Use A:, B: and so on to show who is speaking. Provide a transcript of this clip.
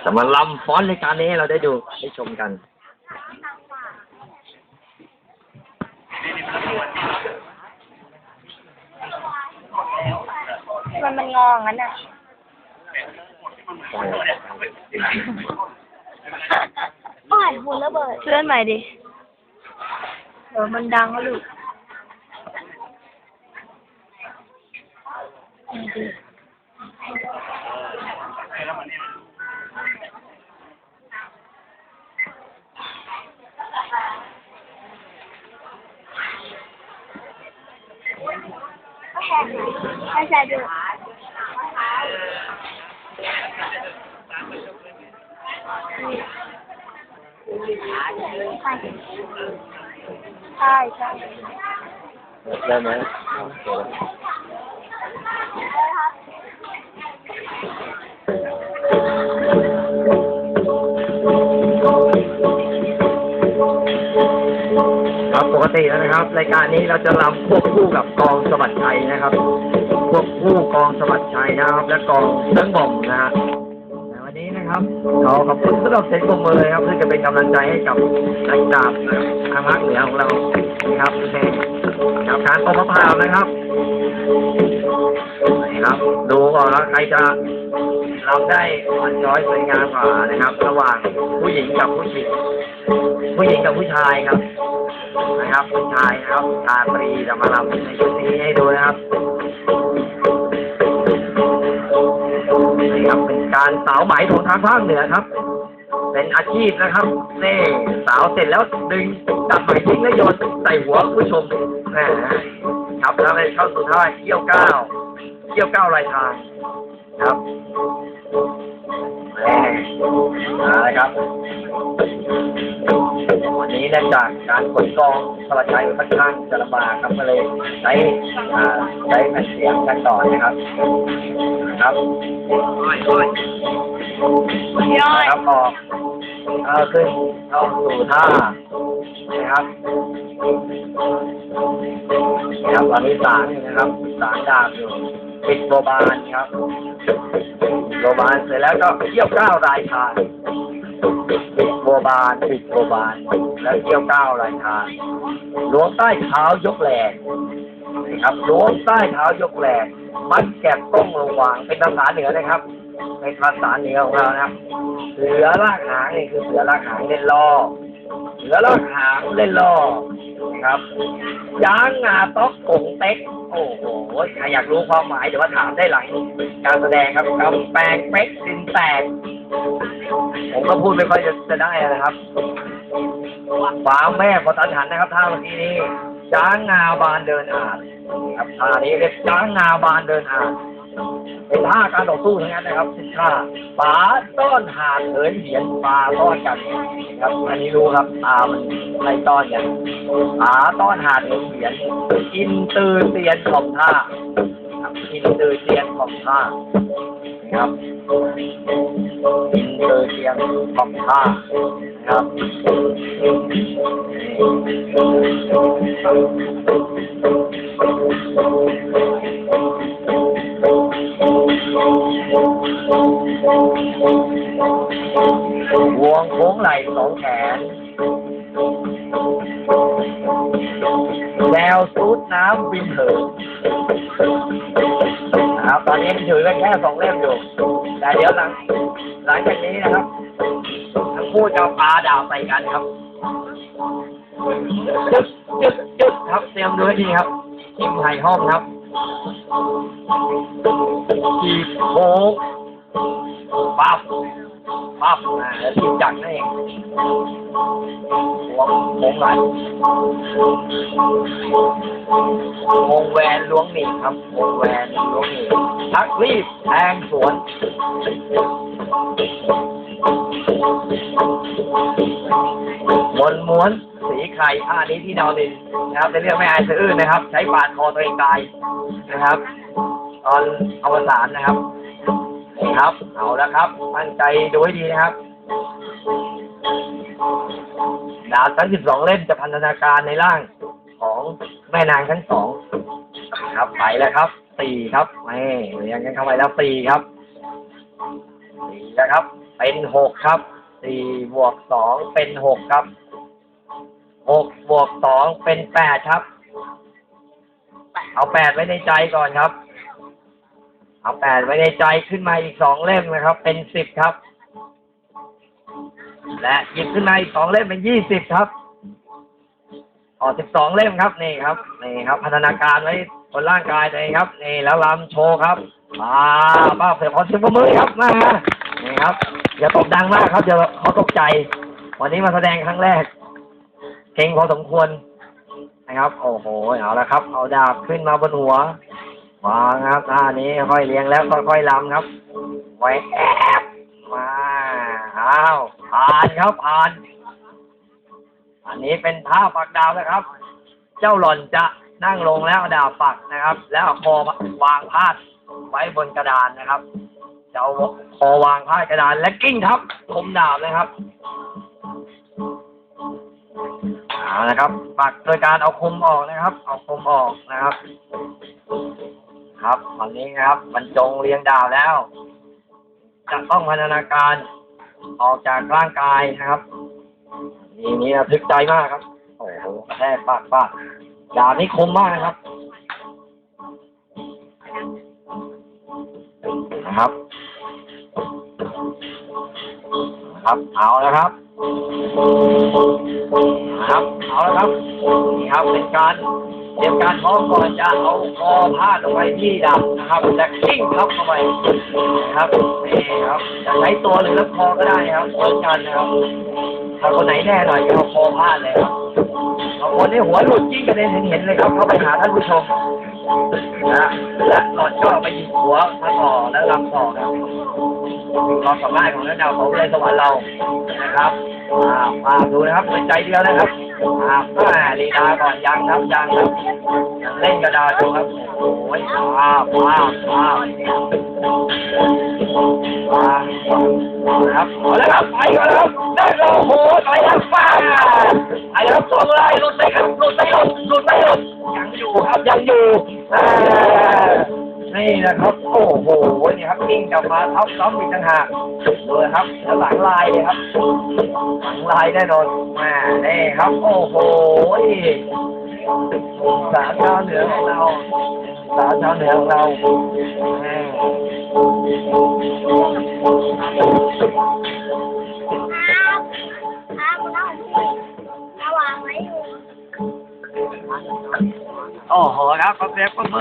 A: แต่มาลำฟ้อนรายการนี้ให้เราได้ดูได้ชมกัน
B: มันมันงองั้นอะป้ายหุ่นระเบิดเลื่อนใหม่ดิ เดี๋ยวมันดังแล้วลูก ไม่ใช่ดูใช่ใช่
A: ได้ไหมครับปกติแล้วนะครับ รายการนี้เราจะรำควบคู่กับกองสวัสดิ์ชัยนะครับ ควบคู่กองสวัสดิ์ชัยนะครับ และกองเรื่องบ่มนะฮะในวันนี้นะครับขอขอบคุณสำหรับเสียงปรบมือครับซึ่งจะเป็นกำลังใจให้กับนักดาบทางภาคเหนือของเรานะครับกับการตบมะพร้าวนะครับนี่ครับ ดูก่อนว่าใครจะรำได้อ่อนช้อยสวยงามกว่านะครับ ระหว่างผู้หญิงกับผู้หญิงผู้หญิงกับผู้ชายครับ นะครับผู้ชายนะครับตาตรีจะมาลำในชุดนี้ให้ดูนะครับนี่ครับเป็นการสาวไหมของทางภาคเหนือครับ เป็นอาชีพนะครับนี่สาวเสร็จแล้วดึงดับไหมทิ้งแล้วโยนใส่หัวผู้ชมแหมครับแล้วไปเข้าสู่ท่าเกี่ยวก้าวเกี่ยวก้าวลายทางครับแหมเอาละครับ เนื่องจากการขนกองสวัสดิ์ชัยค่อนข้างจะลำบากครับก็เลยใช้อ่าใช้แผ่นเสียงกันต่อนะครับนะครับนะครับออกเอาขึ้นเข้าสู่ท่านะครับนะครับตอนนี้สางนะครับสางดาบอยู่ปิดโบบานครับโบบานเสร็จแล้วก็เกี่ยวก้าวรายทาง ปิดโบบานปิดโบบานแล้วเกี่ยวก้าวรายทางล้วงใต้เท้ายกแหลกนะครับล้วงใต้เท้ายกแหลกมัดแก็บก้องลงวางเป็นภาษาเหนือนะครับเป็นภาษาเหนือของเรานะครับเสือลากหางนี่คือเสือลากหางเล่นล่อเสือลากหางเล่นล่อครับย้างงาต๊อกกงเต็ก โอ้โหใครอยากรู้ความหมายเดี๋ยวมาถามได้หลัง การแสดงครับกำแพงเป๊กดินแตก ผมก็พูดไม่ค่อยจะได้นะครับฟ้าแม่พอตันหันนะครับท่าเมื่อกี้นี้จ้างงาบานเดินอานครับท่านี้เรียกจ้างงาบานเดินอานเป็นท่าการต่อสู้ทั้งนั้นนะครับสิท่าป๋าต้อนหาดเหินเหรียญปลาต้อนกันครับอันนี้รู้ครับตามันไล่ต้อนกันป๋าต้อนหาดเหินเหรียญอินตือเตียนของท่าอินตือเตียนของท่า นะครับอินเตอร์เซียงของท่านะ ครับ ตอนนี้มือกันแค่สองเล่มอยู่ แต่เดี๋ยวหลังหลังจากนี้นะครับ ทั้งคู่จะปาดาวใส่กันครับจึ๊ดจึ๊ดจึ๊ดครับ เตรียมดูให้ดีครับทีมไทยห้องครับทีโค้งปั๊บ ปั๊บอ่าแล้วทีมจักรนั่นเองหัวโค้งไหลวงแหวนล้วงหนีบครับวงแหวนล้วงหนีบทักรีบแทงสวนมวนม้วนสีไข่ท่านี้ที่ดาวดินนะครับในเรื่องไม่อายสะอื้นนะครับ ใช้ปาดคอตัวเองตายนะครับ ตอนอวสานนะครับ ครับ เอาแล้วครับมั่นใจดูให้ดีนะครับดาบทั้ง12เล่มจะพันธนาการในร่างของแม่นางทั้งสองครับไปแล้วครับสี่ครับนี่เรียงกันเข้าไปแล้วสี่ครับสี่นะครับ เป็นหกครับสี่บวกสองเป็นหกครับหกบวกสองเป็นแปดครับ เอาแปดไว้ในใจก่อนครับ เอาแปดไว้ในใจขึ้นมาอีกสองเล่มนะครับ เป็นสิบครับ และหยิบขึ้นมาอีกสองเล่มเป็นยี่สิบครับออกสิบสองเล่มครับนี่ครับนี่ครับ พัฒนาการไว้บนร่างกายตัวเองครับ นี่แล้วลำโชว์ครับมาป้าเสียงขอเสียงปรบมือครับมานี่ครับอย่าตบดังมากครับเดี๋ยวเขาตกใจ วันนี้มาแสดงครั้งแรก เก่งพอสมควรนะครับ โอ้โหเอาละครับ เอาดาบขึ้นมาบนหัว วางครับท่านี้ค่อยเรียงแล้วค่อยๆลำครับไว้แอบมาอ้าวผ่านครับผ่าน อันนี้เป็นท่าปักดาวนะครับ เจ้าหล่อนจะนั่งลงแล้วดาบปักนะครับ แล้วคอวางพาดไว้บนกระดานนะครับจะเอาคอวางพาดกระดานและกิ้งครับคมดาบนะครับเอาละครับ ปักโดยการเอาคมออกนะครับ เอาคมออกนะครับ ครับตอนนี้ครับบรรจงเรียงดาบแล้ว จะต้องพัฒนาการออกจากร่างกายนะครับ นี่นี่ระทึกใจมากครับ โอ้โหแทกปากปากดาบนี่คมมากนะครับนะครับนะครับ เอาแล้วครับนะครับ เอาแล้วครับ นี่ครับเป็นการ ตรียมการพร้อมก่อนจะเอาคอพาดลงไปที่ดาบนะครับและกิ้งเข้าไปนะครับนี่ครับจะใช้ตัวหรือลำคอก็ได้นะครับเหมือนกันนะครับถ้าคนไหนแน่หน่อยเอาคอพาดเลยครับบางคนนี่หัวหลุดจิ้งกระเด็นเห็นเห็นเลยครับเข้าไปหาท่านผู้ชมนะและหลอดก็ไปหยิบหัวมาต่อแล้วลำต่อครับคือความสามารถของนักดาวของเลยสวรรค์เรานะครับมาดูนะครับเป็นใจเดียวนะครับ อาแม่ลีลาก่อนยังครับยังครับยังเล่นกระดาษอยู่ครับโอ้โหมามามามานะครับเอาแล้วครับไปก่อนแล้วครับได้แล้วโอ้โหไปแล้วป้าไปแล้วครับตัวอะไรหลุดไปครับหลุดไปหลุดหลุดไปหลุดยังอยู่ครับยังอยู่อ่า นี่นะครับโอ้โหนี่ครับกิ้งกลับมาทับซ้ำอีกต่างหากดูนะครับแล้วหลังลายเลยครับหลังลายแน่นอนแม่นี่ครับ โอ้โหสาวชาวเหนือของเราสาวชาวเหนือของเราโอ้โหครับขอเสียงปรบมือ